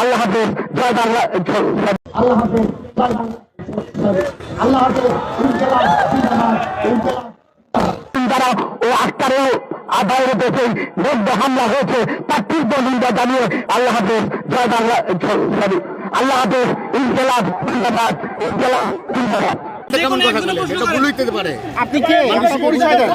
আল্লাহ হাফেজ জয় বাংলা আল্লাহ হাফেজ জয় বাংলা। আল্লাহ হাফেজ ইনশাআল্লাহ জিন্দাবাদ ইনশাআল্লাহ দ্বারা ও আক্তারেও আদায়ের দেশে বদ্ধ হামলা হয়েছে তার তীব্র নিন্দা জানিয়ে আল্লাহ হাফেজ জয় বাংলা সরি আল্লাহ হাফেজ ইনকলাব জিন্দাবাদ ইনকলাব জিন্দাবাদ। কেমন কথা বলে এটা ভুল হইতে পারে। আপনি কে? আপনার পরিচয় দেন।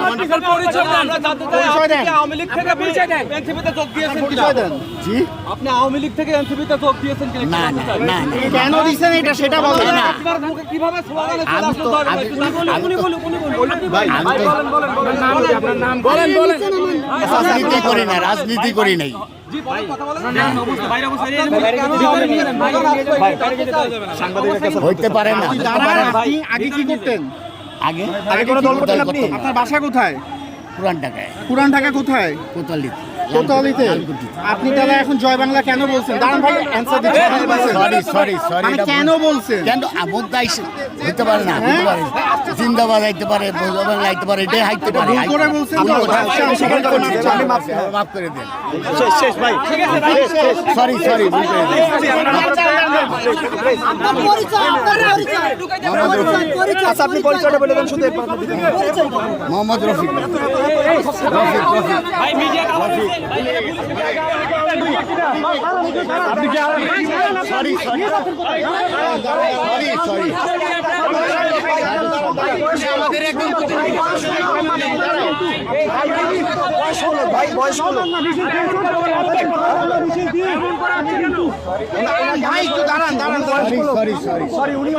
পরিচয় দেন। আমরা জানতে চাই। পরিচয় দেন। আওয়ামী লীগ থেকে পরিচয় দেন। এনসিপিতে যোগ দিয়েছেন পরিচয় দেন। জি। আপনি আওয়ামী লীগ থেকে এনসিপিতে যোগ দিয়েছেন কিনা? না না না না। কেন দিচ্ছেন এটা সেটা বলেন না। আপনার মুখে কীভাবে স্লোগানে চলে আমি আসলো তো দল আমি উনি আমি তো ভাই আমি তো বলেন বলেন। রাজনীতি করি না রাজনীতি করি নাই। হইতে পারে না। আপনি আগে কি করতেন? আগে? আগে কোনো দল করতেন আপনি? আপনার বাসা কোথায়? পুরান টাকায় পুরান ঢাকা কোথায়? কোতালিতে কোতোয়ালিতে? আপনি তাহলে এখন জয় বাংলা কেন বলছেন? দাঁড়ান ভাই অ্যান্সার সরি সরি সরি মানে কেন বলছেন? কেন আমোদ হইতে পারে না হইতে পারে। জিন্দাবাদ আইতে পারে বলবাং আইতে পারে এটাই হাইতে পারে। ভুল করে বলছেন তো? আচ্ছা, আমি স্বীকার করে নিচ্ছি, আমি মাফ মাফ করে দেন। সরি সরি ভুল করে দেন আপনি পরিচয়টা বলে দেন শুধু Mohammad Rafiq sorry sorry sorry ভাই বয়স হলো দাঁড়ান দাঁড়ান সরি সরি সরি উনি